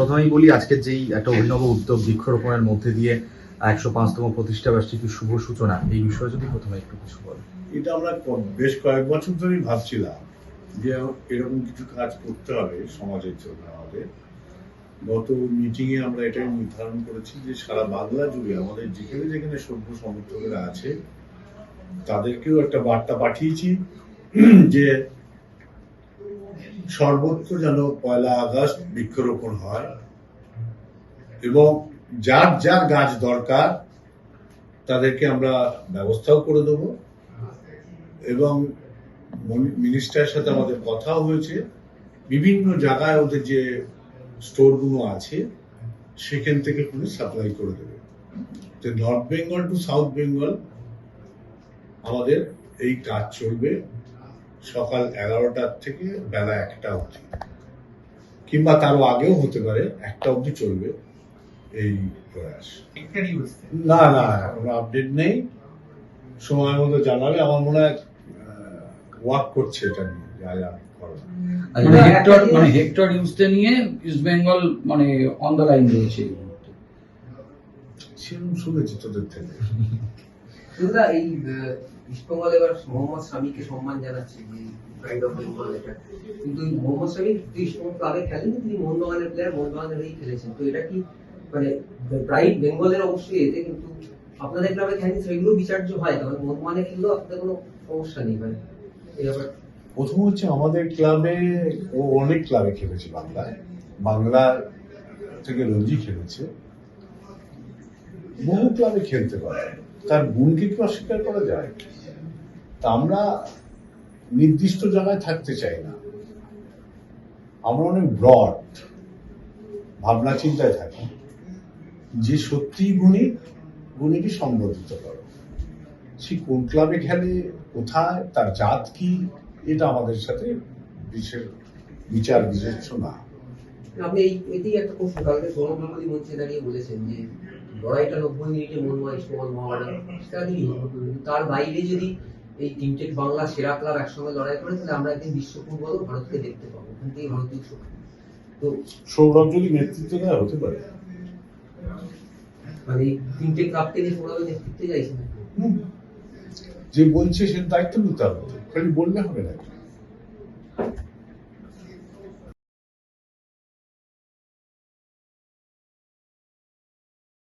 প্রথমেই বলি, আজকের যেই একটা অভিনব উদ্যোগ বৃক্ষরোপণের মধ্যে দিয়ে একশো পাঁচতম প্রতিষ্ঠা বার্ষিকীর শুভ সূচনা, এই বিষয়ে যদি প্রথমে একটু কিছু বলেন এটা আমরা বেশ কয়েক বছর ধরেই ভাবছিলাম যে এরকম কিছু কাজ করতে হবে সমাজের জন্য আমাদের। গত মিটিং এ আমরা এটাই নির্ধারণ করেছি যে সারা বাংলা জুড়ে আমাদের যেখানে যেখানে সভ্য সমর্থকেরা আছে, তাদেরকেও একটা বার্তা পাঠিয়েছি যে সর্বত্র যেন পয়লা আগস্ট বৃক্ষরোপণ হয় এবং যার যার গাছ দরকার, তাদেরকে আমরা ব্যবস্থাও করে দেবো এবং মনি- মিনিস্টারের সাথে আমাদের কথাও হয়েছে। বিভিন্ন জায়গায় ওদের যে স্টোরগুলো আছে, সেখান থেকে পুলিশ সাপ্লাই করে দেবে। তো north Bengal to south Bengal, আমাদের এই কাজ চলবে। সকাল এগারোটার থেকে বেলা একটা অবধি। কিংবা তারও আগেও হতে পারে একটা অবধি চলবে এই প্রয়াস। না না কোনো আপডেট নেই। সময় মতো জানাবে আমার মনে হয় ওয়ার্ক করছে এটা নিয়ে যা যা মানে হেক্টর মানে হেক্টর ইউজতে নিয়ে ইস্ট বেঙ্গল মানে অন দ্য লাইন রয়েছে সেরকম শুনেছি তোদের থেকে। দাদা এই ইস্টবেঙ্গল এবার মোহাম্মদ শামীকে সম্মান জানাচ্ছে কিন্তু মোহাম্মদ তো ইস্টবেঙ্গল ক্লাবে খেলেনি, তিনি মোহনবাগানের প্লেয়ার মোহনবাগানের হয়েই খেলেছেন। তো এটা কি মানে প্রাইড বেঙ্গলের অবশ্যই এতে, কিন্তু আপনাদের ক্লাবে খেলেনি, সেগুলো বিচার্য হয় তবে মোহনবাগানে খেললেও আপনাদের কোনো সমস্যা নেই মানে প্রথম হচ্ছে, আমাদের ক্লাবে ও অনেক ক্লাবে খেলেছে বাংলায় বাংলা থেকে রঞ্জি খেলেছে। বহু ক্লাবে খেলতে পারে। তার গুণকে কি অস্বীকার করা যায়? তা আমরা নির্দিষ্ট জায়গায় থাকতে চাই না। আমরা অনেক ব্রড ভাবনা চিন্তায় থাকি যে সত্যিই গুণী, গুণীকে সম্বোধিত করো। সে কোন ক্লাবে খেলে, কোথায়, তার জাত কি, এটা আমাদের সাথে বিশেষ বিচার বিশেষ না। এই এতেই একটা প্রশ্ন, কালকে সৌরভ মঞ্চে দাঁড়িয়ে বলেছেন যে লড়াইটা নব্বই মিনিটে মনময় তার বাইরে যদি এই তিনটে বাংলা সেরা ক্লাব একসঙ্গে লড়াই করে তাহলে আমরা একদিন বিশ্ব ফুটবলও ভারতকে দেখতে পাবো। ওখান থেকে ভারতীয় শক্তি। তো সৌরভ যদি নেতৃত্ব দেওয়া হতে পারে। মানে তিনটে ক্লাবকে যে সৌরভের নেতৃত্বে চাইছেন যে বলছে সে দায়িত্ব নিতে হবে। খালি বললে হবে না।